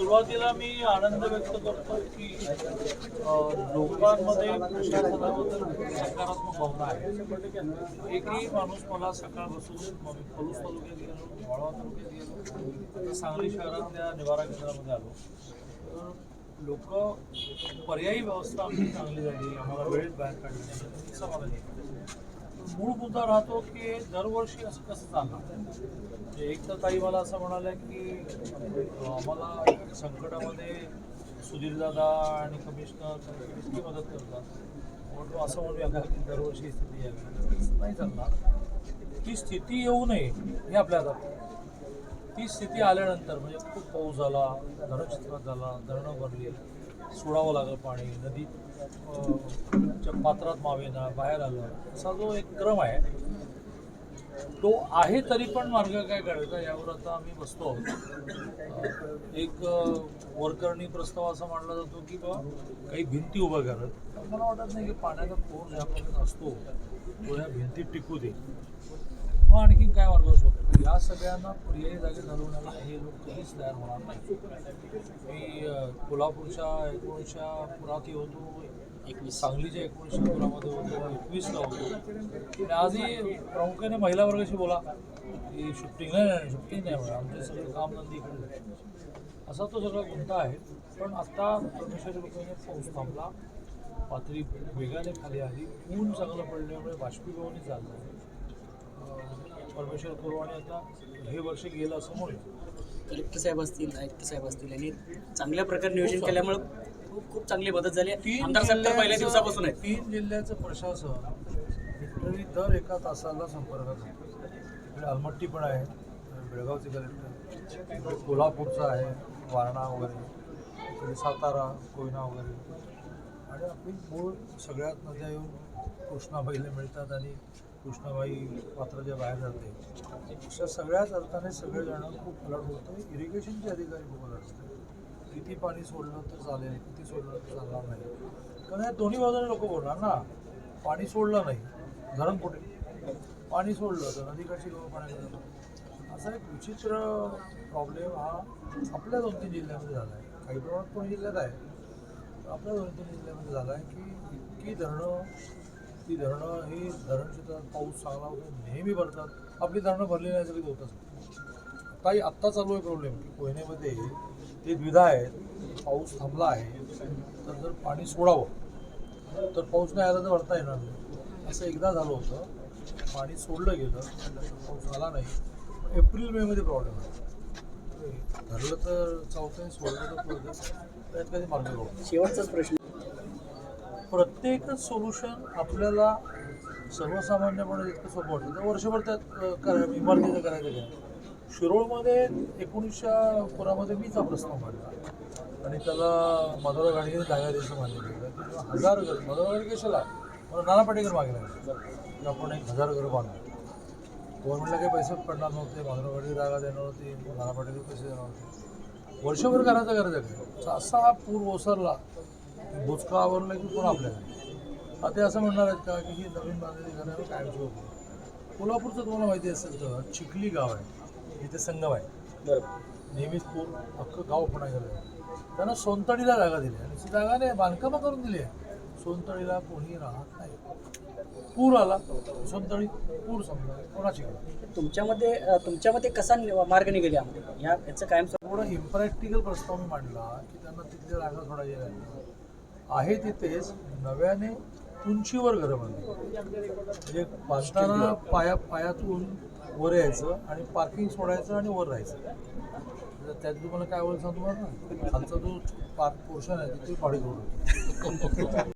सुरुवातीला मी आनंद व्यक्त करतो की लोकांमध्ये प्रशासनाबद्दल सकारात्मक भावना आहे. एकही माणूस मला सकाळपासून मग पलूस तालुक्यात गेलो वाळवा तालुक्यात गेलो सांगली शहरातल्या निवारा केंद्रामध्ये आलो. तर लोक पर्यायी व्यवस्था आमची चांगली झाली आम्हाला वेळेत बाहेर काढली नाही मूळ मुद्दा राहतो की दरवर्षी असं कसं चालणार? म्हणजे एक तर ताई मला असं म्हणाल्या की आम्हाला संकटामध्ये सुधीरदादा आणि कमिशनर इतकी मदत करतात. म्हणून असं म्हणूया का की दरवर्षी स्थिती यावी नाही चालणार. ती स्थिती येऊ नये हे आपल्या ती स्थिती आल्यानंतर म्हणजे खूप पाऊस झाला धरणक्षेत्रात झाला धरणं भरली. सोडावं लागलं पाणी नदी च्या पात्रात मावेना बाहेर आलं. असा जो एक क्रम आहे तो आहे तरी पण मार्ग काय काढायचा यावर आता आम्ही बसतो आहोत. एक वरकरणी प्रस्ताव असा मांडला जातो की बा काही भिंती उभ्या करत मला वाटत नाही की पाण्याचा पूर ज्या असतो तो या भिंतीत टिकू दे. मग आणखीन काय वर्ग असू शकतो या सगळ्यांना पर्यायी जागे घालवण्याला हे लोक कधीच तयार होणार नाही मी कोल्हापूरच्या एकोणीसच्या पुरात होतो एकवीस सांगलीच्या एकोणीसशे पुरामध्ये होतो एकवीसला होतो. आणि आजही प्रामुख्याने महिला वर्गाशी बोला. की शिफ्टिंग नाही नाही नाही म्हणा आमचे सगळे कामधंदे इकडे असा तो सगळा गुंता आहे. पण आता परमेश्वरी लोकांनी पाऊस थांबला. पातळी वेगाने खाली आली. ऊन चांगलं पडल्यामुळे बाष्पीभवनी चाललं आहे परमेश्वर करू आणि आता हे वर्ष गेलं असं म्हणूया कलेक्टर साहेब असतील आयुक्त साहेब असतील यांनी चांगल्या प्रकारे नियोजन केल्यामुळे खूप खूप चांगली मदत झाली. आहे. तीन आमदार साहेब तर पहिल्या दिवसापासून आहेत. तीन जिल्ह्याचं प्रशासन लिटरली दर एका तासाला संपर्कात आहे इकडे अलमट्टी पण आहे बेळगावचे कलेक्टर कोल्हापूरचा आहे वारणा वगैरे इकडे सातारा कोयना वगैरे. आणि आपली मूळ सगळ्यात नद्या येऊन कृष्णाबाईला मिळतात आणि कृष्णाबाई पात्राच्या बाहेर जाते अशा सगळ्याच अर्थाने सगळेजण खूप अलर्ट होतं. इरिगेशनचे अधिकारी खूप अलर्ट असतात किती पाणी सोडलं तर चालेल किती सोडलं तर चालणार नाही. कारण या दोन्ही बाजूने लोक बोलणार ना पाणी सोडलं नाही धरण कुठे पाणी सोडलं तर नदीकाठची लोक पाण्यात असा एक विचित्र प्रॉब्लेम हा आपल्या दोन तीन जिल्ह्यामध्ये झाला आहे. काही प्रमाणात पुणे जिल्ह्यात आहे. आपल्या दोन तीन जिल्ह्यामध्ये झाला आहे की इतकी धरणं ती धरणं ही धरण क्षेत्रात पाऊस चांगला वगैरे नेहमी भरतात. आपली धरणं भरली नाही तरी होतच काही आत्ता चालू आहे प्रॉब्लेम की कोयनेमध्ये ते द्विधा आहेत पाऊस थांबला आहे तर जर पाणी सोडावं तर पाऊस नाही आला तर भरता येणार नाही. असं एकदा झालं होतं. पाणी सोडलं गेलं पाऊस आला नाही. एप्रिल मेमध्ये प्रॉब्लेम आहे. धरलं तर चावतं सोडलं तर त्यात कधी मार्ग शेवटचाच प्रश्न. प्रत्येकच सोल्युशन आपल्याला सर्वसामान्यपणे जितकं सोपं वाटतं. तर वर्षभर त्यात करायला इमारतीचं करायचं काय शिरोळमध्ये एकोणीसशे पुरामध्ये मीच हा प्रस्ताव मांडला. आणि त्याला मधुरा गाडगेने जागा द्यायचं मान्य केलं हजार घर मधुरा गाडी कशाला मला नाना पाटेकर मागे लागले की आपण एक हजार घर बांधलं गव्हर्नमेंटला काही पैसे पडणार नव्हते मधुरा गाडगे जागा देणार होती नाना पाटेकर पैसे देणार होते. वर्षभर करायचं करायचं असा पूर ओसरला. बोचका आवरला की कोण आपल्याकडे आता ते असं म्हणणार आहेत का की ही नवीन बांधलेली घरं कायमची होती कोल्हापूरचं तुम्हाला माहिती असेल तर चिखली गाव आहे. इथे संगम आहे. नेहमीच पूर अख्खं गाव पण आहे. त्यांना सोनतळीला जागा दिली आणि ती जागा नाही बांधकामं करून दिली आहे. सोनतळीला कोणी राहत नाही. पूर आला सोनतळी पूर समजा कोणाची गाव तुमच्यामध्ये तुमच्यामध्ये कसा नि- मार्ग निघेल यामध्ये? या याचं कायम थोडा इम्प्रॅक्टिकल प्रस्ताव मी मांडला की त्यांना तिथल्या जागा सोडायच्या नाही. आहे तिथेच नव्याने उंचीवर घरं बांधली. म्हणजे बांधताना पाया पायातून वर यायचं आणि पार्किंग सोडायचं आणि वर राहायचं. त्यात तुम्हाला काय आवडेल सांगतो ना खालचा जो पार्क पोर्शन आहे तिथे भाडे करू